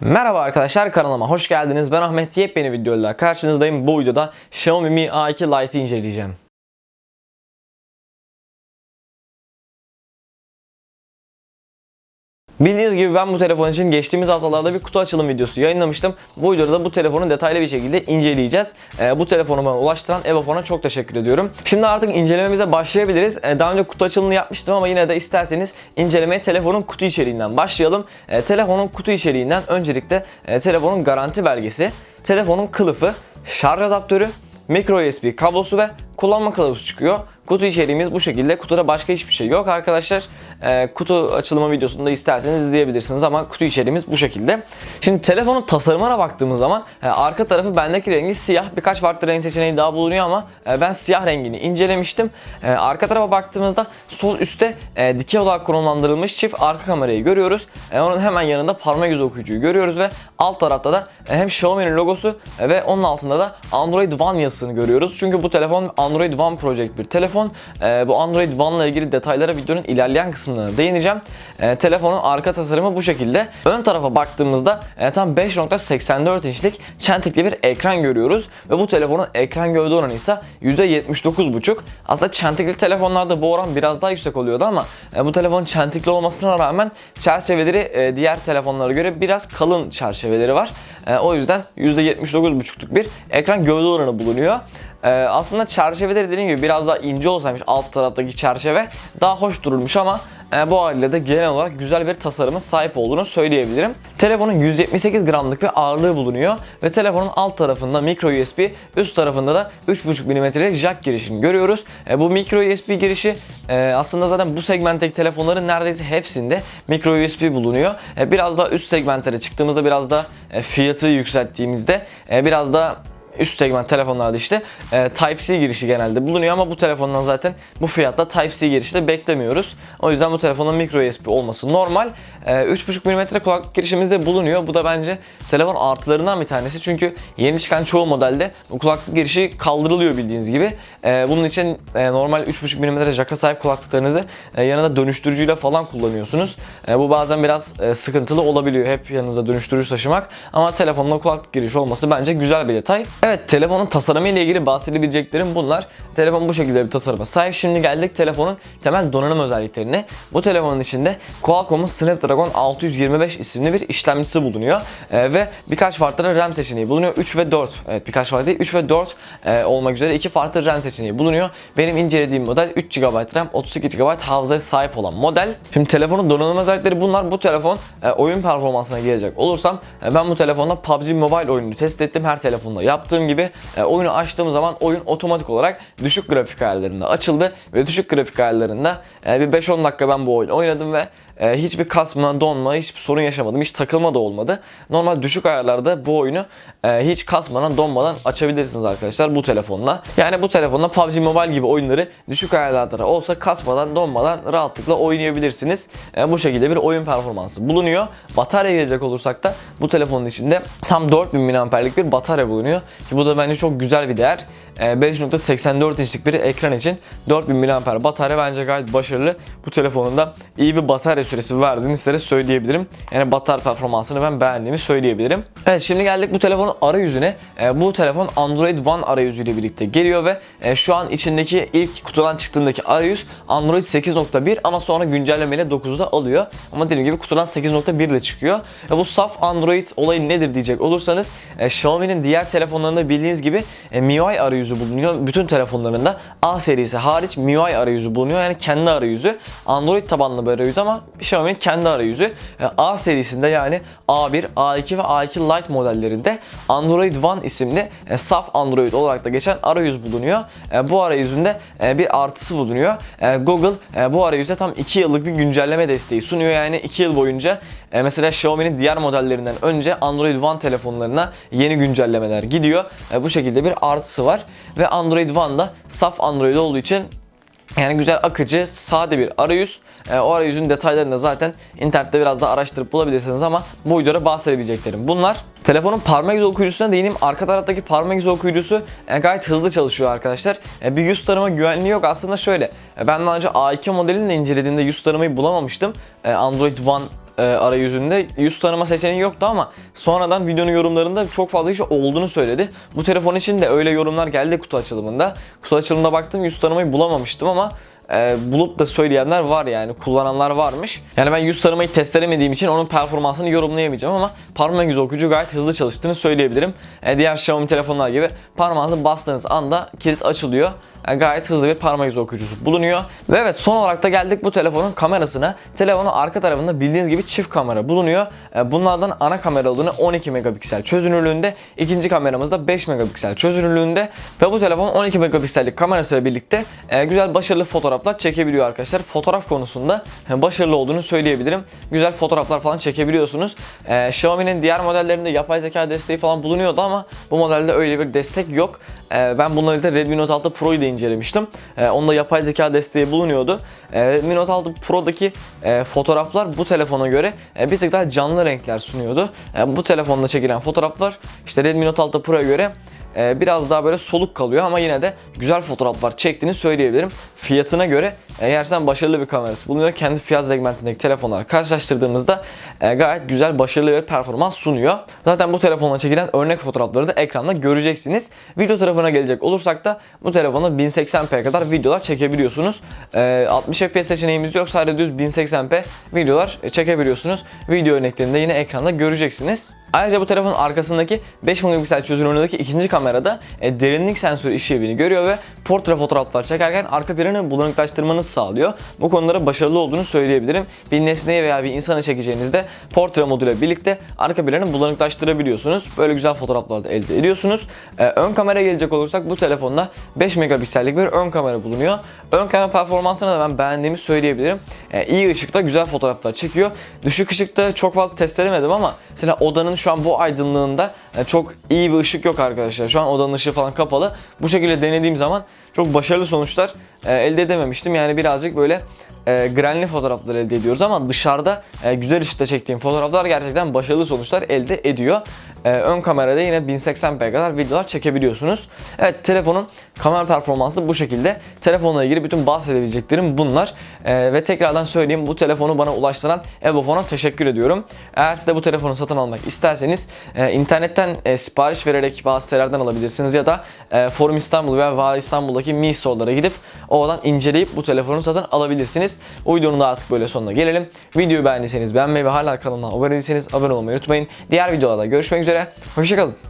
Merhaba arkadaşlar kanalıma hoş geldiniz. Ben Ahmet yepyeni videoyla karşınızdayım. Bu videoda Xiaomi Mi A2 Lite'i inceleyeceğim. Bildiğiniz gibi ben bu telefon için geçtiğimiz haftalarda bir kutu açılım videosu yayınlamıştım. Bu videoda da bu telefonu detaylı bir şekilde inceleyeceğiz. Ee, bu telefonu bana ulaştıran Evofon'a çok teşekkür ediyorum. Şimdi artık incelememize başlayabiliriz. Ee, daha önce kutu açılımını yapmıştım ama yine de isterseniz incelemeye telefonun kutu içeriğinden başlayalım. Ee, telefonun kutu içeriğinden öncelikle e, telefonun garanti belgesi, telefonun kılıfı, şarj adaptörü, micro USB kablosu ve kullanma kılavuzu çıkıyor. Kutu içeriğimiz bu şekilde. Kutuda başka hiçbir şey yok arkadaşlar. Ee, kutu açılımı videosunu da isterseniz izleyebilirsiniz ama kutu içeriğimiz bu şekilde. Şimdi telefonun tasarımına baktığımız zaman e, arka tarafı bendeki rengi siyah. Birkaç farklı renk seçeneği daha bulunuyor ama e, ben siyah rengini incelemiştim. E, arka tarafa baktığımızda sol üstte e, dikey olarak konumlandırılmış çift arka kamerayı görüyoruz. E, onun hemen yanında parmak izi okuyucuyu görüyoruz ve alt tarafta da e, hem Xiaomi'nin logosu e, ve onun altında da Android One yazısını görüyoruz. Çünkü bu telefon Android One Project bir telefon. E, bu Android One ile ilgili detaylara videonun ilerleyen kısımlarına değineceğim. E, telefonun arka tasarımı bu şekilde. Ön tarafa baktığımızda e, tam 5.84 inçlik çentikli bir ekran görüyoruz ve bu telefonun ekran gövde oranı ise %79.5. Aslında çentikli telefonlarda bu oran biraz daha yüksek oluyordu ama e, bu telefonun çentikli olmasına rağmen çerçeveleri e, diğer telefonlara göre biraz kalın çerçeveleri var. E, o yüzden %79.5'luk bir ekran gövde oranı bulunuyor. Ee, aslında çerçeveleri dediğim gibi biraz daha ince olsaymış alt taraftaki çerçeve daha hoş dururmuş ama e, bu haliyle de genel olarak güzel bir tasarıma sahip olduğunu söyleyebilirim. Telefonun 178 gramlık bir ağırlığı bulunuyor ve telefonun alt tarafında micro USB, üst tarafında da 3.5 mm'lik jack girişini görüyoruz. E, bu micro USB girişi e, aslında zaten bu segmentteki telefonların neredeyse hepsinde micro USB bulunuyor. Biraz daha üst segmentlere çıktığımızda biraz da fiyatı yükselttiğimizde biraz da üst segment telefonlarda işte e, Type-C girişi genelde bulunuyor ama bu telefondan zaten bu fiyatta Type-C girişi de beklemiyoruz. O yüzden bu telefonun micro USB olması normal. E, 3.5 mm kulaklık girişimiz de bulunuyor. Bu da bence telefon artılarından bir tanesi. Çünkü yeni çıkan çoğu modelde bu kulaklık girişi kaldırılıyor bildiğiniz gibi. E, bunun için e, normal 3.5 mm jaka sahip kulaklıklarınızı e, yanında dönüştürücüyle falan kullanıyorsunuz. E, bu bazen biraz e, sıkıntılı olabiliyor hep yanınıza dönüştürücü taşımak. Ama telefonda kulaklık girişi olması bence güzel bir detay. Evet telefonun tasarımı ile ilgili bahsedebileceklerim bunlar. Telefon bu şekilde bir tasarıma sahip. Şimdi geldik telefonun temel donanım özelliklerine. Bu telefonun içinde Qualcomm'un Snapdragon 625 isimli bir işlemcisi bulunuyor. Ee, ve birkaç farklı RAM seçeneği bulunuyor. 3 ve 4. Evet birkaç farklı değil. 3 ve 4 e, olmak üzere iki farklı RAM seçeneği bulunuyor. Benim incelediğim model 3 GB RAM, 32 GB hafızaya sahip olan model. Şimdi telefonun donanım özellikleri bunlar. Bu telefon e, oyun performansına gelecek olursam e, ben bu telefonda PUBG Mobile oyununu test ettim. Her telefonda yaptığım gibi e, oyunu açtığım zaman oyun otomatik olarak düşük grafik ayarlarında açıldı ve düşük grafik ayarlarında e, bir 5-10 dakika ben bu oyunu oynadım ve e, hiçbir kasma, donma, hiçbir sorun yaşamadım. Hiç takılma da olmadı. Normal düşük ayarlarda bu oyunu e, hiç kasmadan, donmadan açabilirsiniz arkadaşlar bu telefonla. Yani bu telefonla PUBG Mobile gibi oyunları düşük ayarlarda olsa kasmadan, donmadan rahatlıkla oynayabilirsiniz. E, bu şekilde bir oyun performansı bulunuyor. Batarya gelecek olursak da bu telefonun içinde tam 4000 mAh'lik bir batarya bulunuyor. Ki bu da bence çok güzel bir değer. 5.84 inçlik bir ekran için 4000 mAh batarya bence gayet başarılı. Bu telefonun da iyi bir batarya süresi verdiğini size söyleyebilirim. Yani batarya performansını ben beğendiğimi söyleyebilirim. Evet şimdi geldik bu telefonun arayüzüne. E, bu telefon Android One arayüzüyle birlikte geliyor ve e, şu an içindeki ilk kutudan çıktığındaki arayüz Android 8.1 ama sonra güncellemeyle 9'da alıyor. Ama dediğim gibi kutudan 8.1 ile çıkıyor. E, bu saf Android olayı nedir diyecek olursanız e, Xiaomi'nin diğer telefonlarında bildiğiniz gibi MIUI arayüzü bulunuyor. Bütün telefonlarında A serisi hariç MIUI arayüzü bulunuyor. Yani kendi arayüzü. Android tabanlı bir arayüz ama Xiaomi'nin kendi arayüzü. E, A serisinde yani A1, A2 ve A2 Lite modellerinde Android One isimli e, saf Android olarak da geçen arayüz bulunuyor. E, bu arayüzünde bir artısı bulunuyor. Google bu arayüze tam 2 yıllık bir güncelleme desteği sunuyor. Yani 2 yıl boyunca mesela Xiaomi'nin diğer modellerinden önce Android One telefonlarına yeni güncellemeler gidiyor. Bu şekilde bir artısı var. Ve Android One'da saf Android olduğu için yani güzel akıcı, sade bir arayüz. E, o arayüzün detaylarını da zaten internette biraz daha araştırıp bulabilirsiniz ama bu videoda bahsedebileceklerim bunlar. Telefonun parmak izi okuyucusuna değineyim. Arka taraftaki parmak izi okuyucusu e, gayet hızlı çalışıyor arkadaşlar. E, bir yüz tanıma güvenliği yok. Aslında şöyle. E, ben daha önce A2 modelini de incelediğimde yüz tanımayı bulamamıştım. E, Android One e, arayüzünde yüz tanıma seçeneği yoktu ama sonradan videonun yorumlarında çok fazla kişi olduğunu söyledi. Bu telefon için de öyle yorumlar geldi kutu açılımında. Kutu açılımında baktım yüz tanımayı bulamamıştım ama e, bulup da söyleyenler var yani kullananlar varmış. Yani ben yüz tanımayı test edemediğim için onun performansını yorumlayamayacağım ama parmak yüz okuyucu gayet hızlı çalıştığını söyleyebilirim. E, diğer Xiaomi telefonlar gibi parmağınızı bastığınız anda kilit açılıyor. Gayet hızlı bir parmak izi okuyucusu bulunuyor. Ve evet son olarak da geldik bu telefonun kamerasına. Telefonun arka tarafında bildiğiniz gibi çift kamera bulunuyor. E, Bunlardan ana kamera olduğunu 12 megapiksel çözünürlüğünde, ikinci kameramız da 5 megapiksel çözünürlüğünde. Ve bu telefon 12 megapiksellik kamerasıyla birlikte e, güzel başarılı fotoğraflar çekebiliyor arkadaşlar. Fotoğraf konusunda e, başarılı olduğunu söyleyebilirim. Güzel fotoğraflar falan çekebiliyorsunuz. Xiaomi'nin diğer modellerinde yapay zeka desteği falan bulunuyordu ama bu modelde öyle bir destek yok. E, Ben bunları da Redmi Note 6 Pro'yu da incelemiştim. E, Onda yapay zeka desteği bulunuyordu. E, Redmi Note 6 Pro'daki e, fotoğraflar bu telefona göre e, bir tık daha canlı renkler sunuyordu. E, Bu telefonda çekilen fotoğraflar işte Redmi Note 6 Pro'ya göre biraz daha böyle soluk kalıyor ama yine de güzel fotoğraflar çektiğini söyleyebilirim. Fiyatına göre eğer sen başarılı bir kamerası bulunuyor kendi fiyat segmentindeki telefonlarla karşılaştırdığımızda e, gayet güzel başarılı bir performans sunuyor. Zaten bu telefonla çekilen örnek fotoğrafları da ekranda göreceksiniz. Video tarafına gelecek olursak da bu telefonla 1080p kadar videolar çekebiliyorsunuz. E, 60 fps seçeneğimiz yok sadece düz 1080p videolar çekebiliyorsunuz. Video örneklerini de yine ekranda göreceksiniz. Ayrıca bu telefonun arkasındaki 5 megapiksel çözünürlüğündeki ikinci kamerada e, derinlik sensörü işlevini görüyor ve portre fotoğraflar çekerken arka planı bulanıklaştırmanızı sağlıyor. Bu konulara başarılı olduğunu söyleyebilirim. Bir nesneyi veya bir insanı çekeceğinizde portre moduyla birlikte arka planı bulanıklaştırabiliyorsunuz. Böyle güzel fotoğraflar da elde ediyorsunuz. E, ön kameraya gelecek olursak bu telefonda 5 megapiksellik bir ön kamera bulunuyor. Ön kamera performansını da ben beğendiğimi söyleyebilirim. E, iyi ışıkta güzel fotoğraflar çekiyor. Düşük ışıkta çok fazla test edemedim ama mesela odanın şu an bu aydınlığında e, çok iyi bir ışık yok arkadaşlar. Şu an odanın ışığı falan kapalı. Bu şekilde denediğim zaman çok başarılı sonuçlar e, elde edememiştim. Yani birazcık böyle e, grenli fotoğraflar elde ediyoruz ama dışarıda e, güzel ışıkta çektiğim fotoğraflar gerçekten başarılı sonuçlar elde ediyor. E, ön kamerada yine 1080p kadar videolar çekebiliyorsunuz. Evet telefonun kamera performansı bu şekilde. Telefonla ilgili bütün bahsedebileceklerim bunlar. E, ve tekrardan söyleyeyim bu telefonu bana ulaştıran Evofon'a teşekkür ediyorum. Eğer siz de bu telefonu satın almak isterseniz e, internetten e, sipariş vererek bazı sitelerden alabilirsiniz ya da e, Forum İstanbul veya Vali İstanbul'daki Mi Store'lara gidip oradan inceleyip bu telefonu satın alabilirsiniz. O videonun da artık böyle sonuna gelelim. Videoyu beğendiyseniz beğenmeyi ve hala kanalıma abone değilseniz abone olmayı unutmayın. Diğer videolarda görüşmek üzere. Hoşçakalın.